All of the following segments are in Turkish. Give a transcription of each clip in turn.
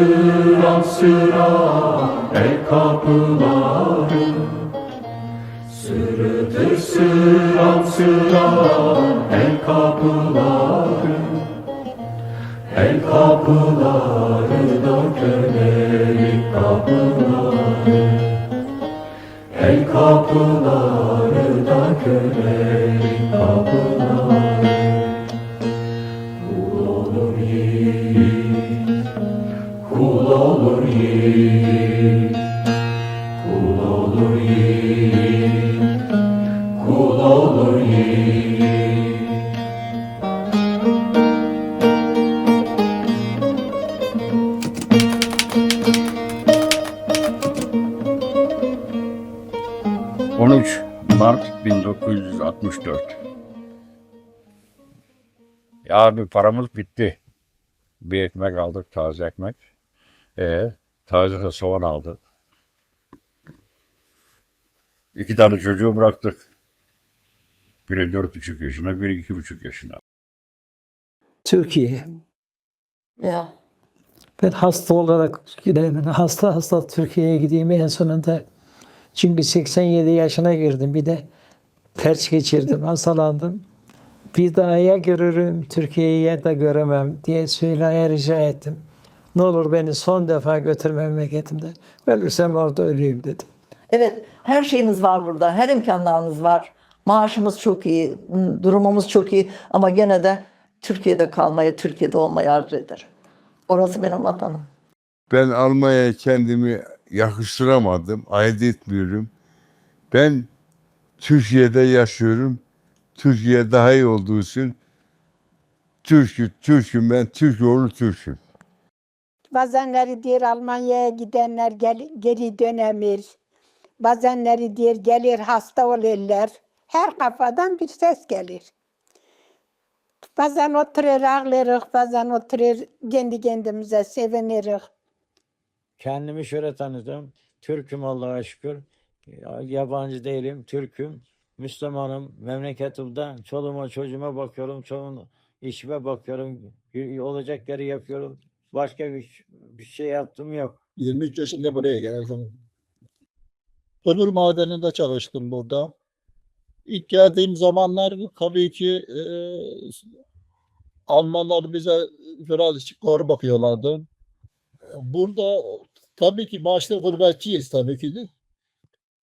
Sıra sıra el kapıları Sırıtır sıra sıra el kapıları El kapıları da kölelik kapıları El kapıları da kölelik olur yiğit Kul olur yiğit Kul olur yiğit ...13 Mart 1964. Ya bir paramız bitti. Bir ekmek aldık, taze ekmek. E, taze de soğan aldık. İki tane çocuğu bıraktık. Biri dört buçuk yaşında, biri iki buçuk yaşında. Türkiye. Ya. Ben hasta olarak gideyim. Hasta hasta Türkiye'ye gideyim en sonunda. Çünkü 87 yaşına girdim. Bir de felç geçirdim, hastalandım. Bir daha ya görürüm, Türkiye'yi ya da göremem diye söylemeye rica ettim. Ne olur beni son defa götür memleketimden. Ölürsem orada öleyim dedim. Evet, her şeyimiz var burada. Her imkanlarımız var. Maaşımız çok iyi, durumumuz çok iyi ama gene de Türkiye'de kalmayı, Türkiye'de olmayı arzu ederim. Orası benim vatanım. Ben Almanya'ya kendimi yakıştıramadım, ayırt etmiyorum. Ben Türkiye'de yaşıyorum. Türkiye daha iyi olduğu için Türk'üm, Türk'üm ben, Türk oğlu Türk'üm. Bazenleri diyor Almanya'ya gidenler gel, geri dönemir. Bazenleri diyor gelir hasta olurlar. Her kafadan bir ses gelir. Bazen oturur ağlarız, bazen oturur kendi kendimize seviniriz. Kendimi şöyle tanıdım. Türk'üm Allah'a şükür. Ya- Yabancı değilim, Türk'üm. Müslümanım. Memleketimde çoluğuma çocuğuma bakıyorum. Çoluğun işime bakıyorum. y- Olacak yeri yapıyorum. Başka bir, bir şey yaptım yok. 23 yaşında buraya geldim. Kömür madeninde çalıştım burada. İlk geldiğim zamanlar tabii ki e, Almanlar bize biraz kor bakıyorlardı. Burada tabii ki maaşlı gurbetçiyiz tabii ki de.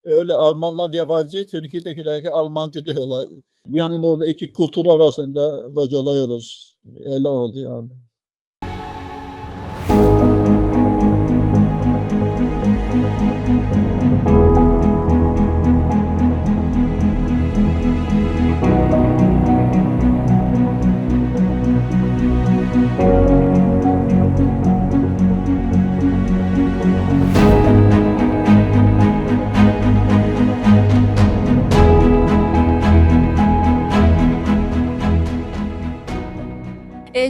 Öyle Almanlar yabancı, Türkiye'dekiler Almancı diyorlar. Yani orada iki kültür arasında bacalıyoruz. Öyle oldu yani.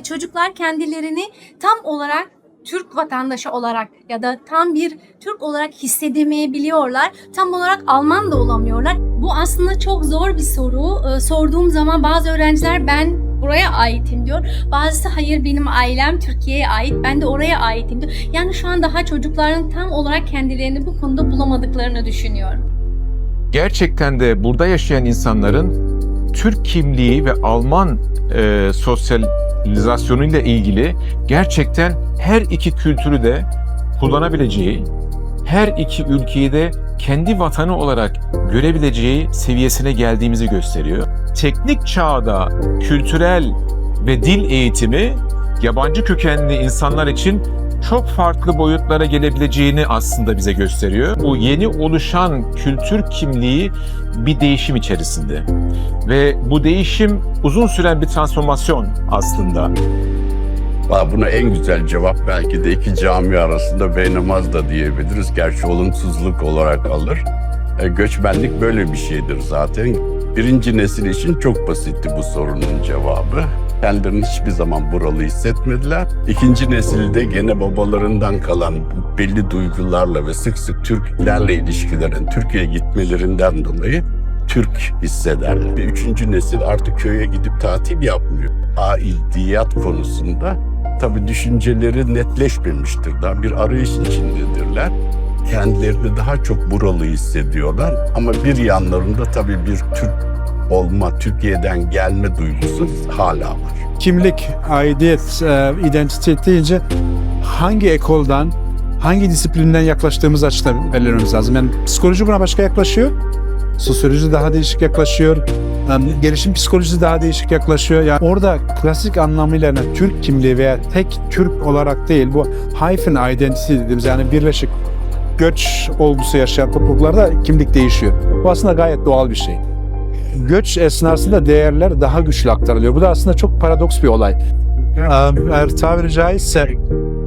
Çocuklar kendilerini tam olarak Türk vatandaşı olarak ya da tam bir Türk olarak hissedemeyebiliyorlar. Tam olarak Alman da olamıyorlar. Bu aslında çok zor bir soru. E, sorduğum zaman bazı öğrenciler ben buraya aitim diyor. Bazısı hayır benim ailem Türkiye'ye ait. Ben de oraya aitim diyor. Yani şu an daha çocukların tam olarak kendilerini bu konuda bulamadıklarını düşünüyorum. gerçekten de burada yaşayan insanların Türk kimliği ve Alman e, sosyalizasyonuyla ilgili gerçekten her iki kültürü de kullanabileceği, her iki ülkeyi de kendi vatanı olarak görebileceği seviyesine geldiğimizi gösteriyor. Teknik çağda kültürel ve dil eğitimi yabancı kökenli insanlar için çok farklı boyutlara gelebileceğini aslında bize gösteriyor. Bu yeni oluşan kültür kimliği bir değişim içerisinde. Ve bu değişim uzun süren bir transformasyon aslında. Buna en güzel cevap belki de iki cami arasında beynamaz da diyebiliriz. Gerçi olumsuzluk olarak alır. E, göçmenlik böyle bir şeydir zaten. Birinci nesil için çok basitti bu sorunun cevabı. Kendilerini hiçbir zaman buralı hissetmediler. İkinci nesilde gene babalarından kalan belli duygularla ve sık sık Türklerle ilişkilerin Türkiye'ye gitmelerinden dolayı Türk hissederler. Üçüncü nesil artık köye gidip tatil yapmıyor. Aidiyat konusunda tabii düşünceleri netleşmemiştir. Daha bir arayış içindedirler. Kendilerini daha çok buralı hissediyorlar. Ama bir yanlarında tabii bir Türk olma, Türkiye'den gelme duygusu hala var. kimlik, aidiyet, e, identite deyince hangi ekoldan, hangi disiplinden yaklaştığımız açıdan belirlememiz lazım. Yani psikoloji buna başka yaklaşıyor. Sosyoloji daha değişik yaklaşıyor. Yani gelişim psikolojisi daha değişik yaklaşıyor. Yani orada klasik anlamıyla yani Türk kimliği veya tek Türk olarak değil bu hyphen identity dediğimiz yani birleşik göç olgusu yaşayan topluluklarda kimlik değişiyor. Bu aslında gayet doğal bir şey göç esnasında değerler daha güçlü aktarılıyor. Bu da aslında çok paradoks bir olay. Eğer tabiri caizse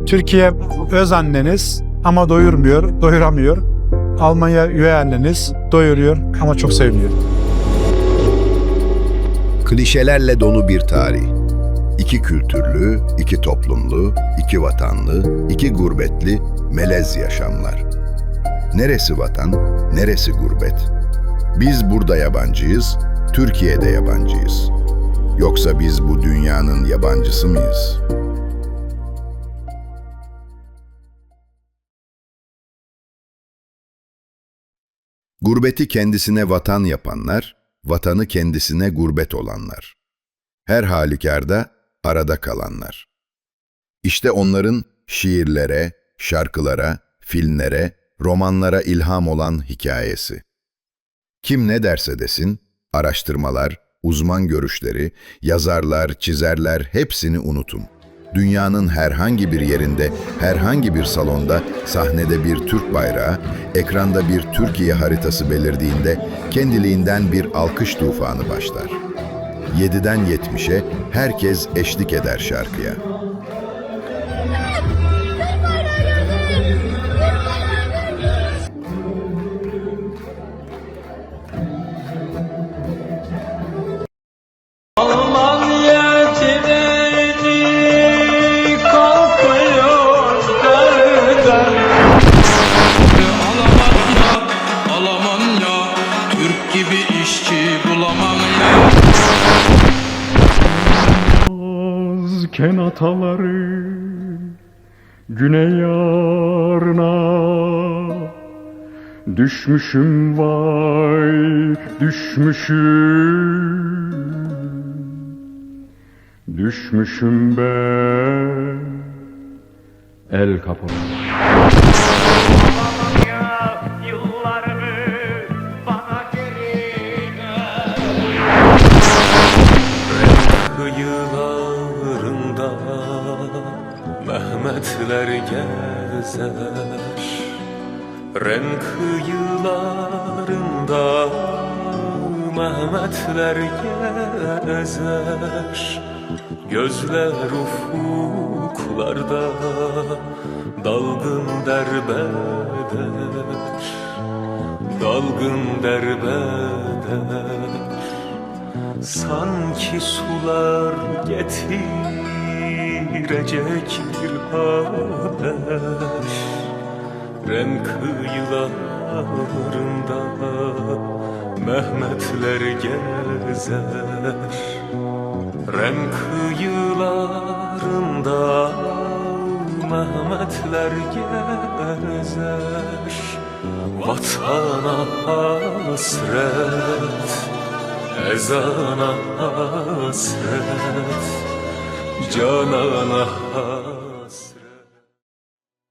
Türkiye öz anneniz ama doyurmuyor, doyuramıyor. Almanya üvey anneniz doyuruyor ama çok sevmiyor. Klişelerle dolu bir tarih. İki kültürlü, iki toplumlu, iki vatanlı, iki gurbetli, melez yaşamlar. Neresi vatan, neresi gurbet? Biz burada yabancıyız, Türkiye'de yabancıyız. Yoksa biz bu dünyanın yabancısı mıyız? Gurbeti kendisine vatan yapanlar, vatanı kendisine gurbet olanlar. Her halükarda arada kalanlar. İşte onların şiirlere, şarkılara, filmlere, romanlara ilham olan hikayesi. Kim ne derse desin, araştırmalar, uzman görüşleri, yazarlar, çizerler hepsini unutun. Dünyanın herhangi bir yerinde, herhangi bir salonda sahnede bir Türk bayrağı, ekranda bir Türkiye haritası belirdiğinde kendiliğinden bir alkış tufanı başlar. 7'den 70'e herkes eşlik eder şarkıya. Ken ataları güney yarına Düşmüşüm vay düşmüşüm Düşmüşüm ben el kapı Mehmetler gezer Ren kıyılarında Mehmetler gezer Gözler ufuklarda Dalgın derbeder Dalgın derbeder. Sanki sular getirecek bir haber Ren kıyılarında Mehmetler gezer. Ren kıyılarında Mehmetler gezer. Vatana hasret Ezana hasret Canana. hasret